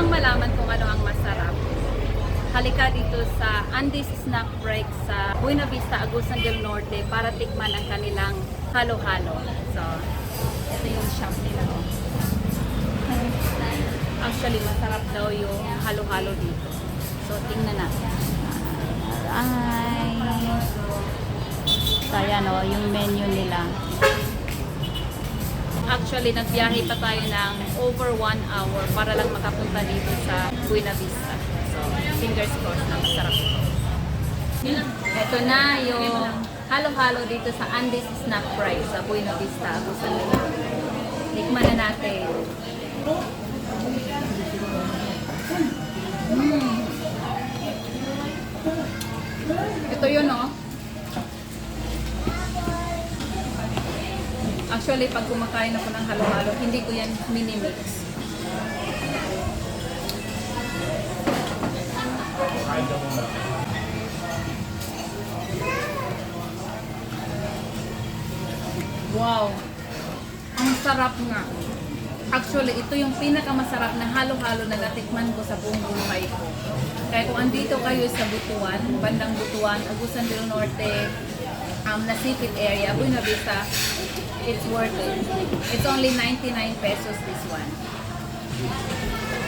bang malaman kung ano ang masarap? Halika dito sa Andes Snack Break sa Buena Vista, Agusan del Norte para tikman ang kanilang halo-halo. So, ito yung shop nila. oh. Actually, masarap daw yung halo-halo dito. So, tingnan natin. Ay. So, ayan o, yung menu nila. Actually, nagbiyahe pa tayo ng over one hour para lang makapunta dito sa Buena Vista. So, fingers crossed na masarap ito. Ito na yung halo-halo dito sa Andes Snack Fry sa Buena Vista, Agusan. Tikman na natin. Mm. Ito yun, oh. Actually, pag kumakain ako ng halo-halo, hindi ko yan mini-mix. Wow! Ang sarap nga. Actually, ito yung pinakamasarap na halo-halo na natikman ko sa buong buhay ko. Kaya kung andito kayo sa Butuan, bandang Butuan, Agusan del Norte, um, Nasipit area, Buena Vista, it's worth it. It's only 99 pesos this one.